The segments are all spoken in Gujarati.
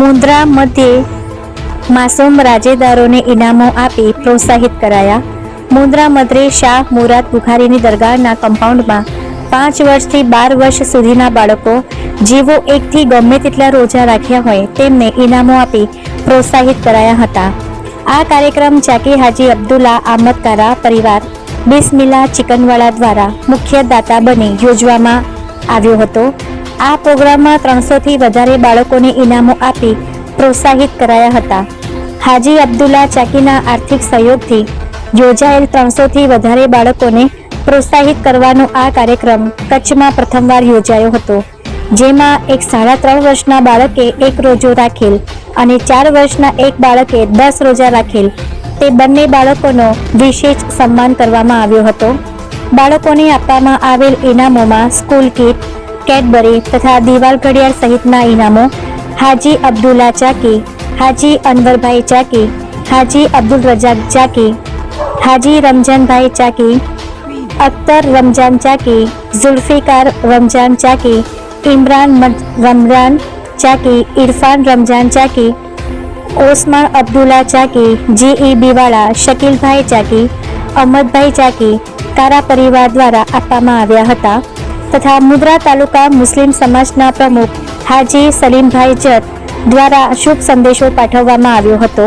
મુન્દ્રા મધ્યે માસૂમ રાજેદારોને ઇનામો આપી પ્રોત્સાહિત કરાયા. મુન્દ્રા મધ્યે શાહ મુરાદ બુખારીની દરગાહના કમ્પાઉન્ડમાં પાંચ વર્ષથી બાર વર્ષ સુધીના બાળકો જેઓ એકથી ગમે તેટલા રોજા રાખ્યા હોય તેમને ઇનામો આપી પ્રોત્સાહિત કરાયા હતા. આ કાર્યક્રમ ચાકી હાજી અબ્દુલ્લા આમદકારા પરિવાર બિસ્મિલ્લા ચિકનવાળા દ્વારા મુખ્ય દાતા બની યોજવામાં આવ્યો હતો. આ પ્રોગ્રામમાં ત્રણસોથી વધારે બાળકોને ઇનામો આપી પ્રોત્સાહિત કરાયા હતા. હાજી અબ્દુલ્લા ચાકીના આર્થિક સહયોગથી યોજાયેલ ત્રણસોથી વધારે બાળકોને પ્રોત્સાહિત કરવાનો આ કાર્યક્રમ કચ્છમાં પ્રથમવાર યોજાયો હતો, જેમાં એક સાડા ત્રણ વર્ષના બાળકે એક રોજો રાખેલ અને ચાર વર્ષના એક બાળકે દસ રોજા રાખેલ. તે બંને બાળકોનો વિશેષ સન્માન કરવામાં આવ્યો હતો. બાળકોને આપવામાં આવેલ ઇનામોમાં સ્કૂલ કીટ કેડબરી તથા દિવાલ ઘડિયાળ સહિતના ઇનામો હાજી અબ્દુલ્લા ચાકી, હાજી અનવરભાઈ ચાકી, હાજી અબ્દુલ રજાક ચાકી, હાજી રમજાનભાઈ ચાકી, અખ્તર રમજાન ચાકી, ઝુલ્ફિકાર રમજાન ચાકી, ઇમરાન મજ- રમજાન ચાકી, ઇરફાન રમજાન ચાકી, ઓસમાન અબ્દુલ્લા ચાકી, જીઈ બીવાળા, શકીલભાઈ ચાકી, અહમદભાઈ ચાકી તારા પરિવાર દ્વારા આપવામાં આવ્યા હતા. તથા મુદ્રા તાલુકા મુસ્લિમ સમાજના પ્રમુખ હાજી સલીમભાઈ જત દ્વારા શુભ સંદેશો પાઠવવામાં આવ્યો હતો.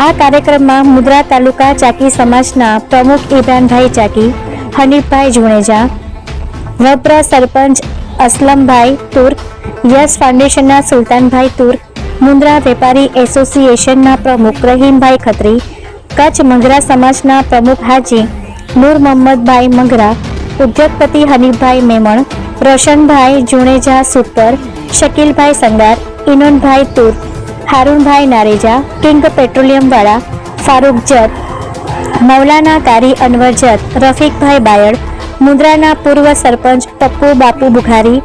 આ કાર્યક્રમમાં મુદ્રા તાલુકા ચાકી સમાજના પ્રમુખ ઇબ્રાનભાઈ ચાકી, હનીફભાઈ જુણેજા વપરા સરપંચ અસલમભાઈ તુર્ક યસ ફાઉન્ડેશનના સુલતાનભાઈ તુર્ક, મુન્દ્રા વેપારી એસોસિએશનના પ્રમુખ રહીમભાઈ ખત્રી, કચ્છ મંગરા સમાજના પ્રમુખ હાજી, નૂર મોહમ્મદભાઈ મંગરા ઉદ્યોગપતિ હનીફભાઈ મેમણ, રોશનભાઈ જુણેજા સુતર શકીલભાઈ સંગાર, ઇનોનભાઈ તુર, હારૂનભાઈ નારેજા, કિંગ પેટ્રોલિયમવાળા ફારૂક જત, મૌલાના કારી અનવર જત, રફીકભાઈ બાયડ, મુન્દ્રાના પૂર્વ સરપંચ પપ્પુ બાપુ બુખારી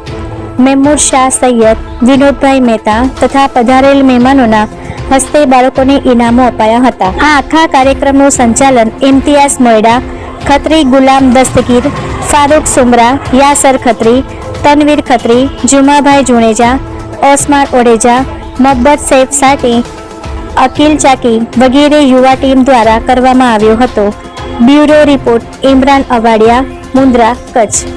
મેમૂર શાહ સૈયદ, વિનોદભાઈ મહેતા તથા પધારેલ મહેમાનોના હસ્તે બાળકોને ઇનામો અપાયા હતા. આ આખા કાર્યક્રમનું સંચાલન ઇમ્તિયાઝ મોયડા, ખત્રી ગુલામ દસ્તગીર ફારૂક સુમરા, યાસર ખત્રી, તનવીર ખત્રી, જુમાભાઈ જુણેજા, ઓસમાન ઓડેજા મોહબ્બત સૈફ સાટી, અકિલ ચાકી વગેરે યુવા ટીમ દ્વારા કરવામાં આવ્યો હતો. Bureau report, Imran Awadiya, Mundra, Kutch.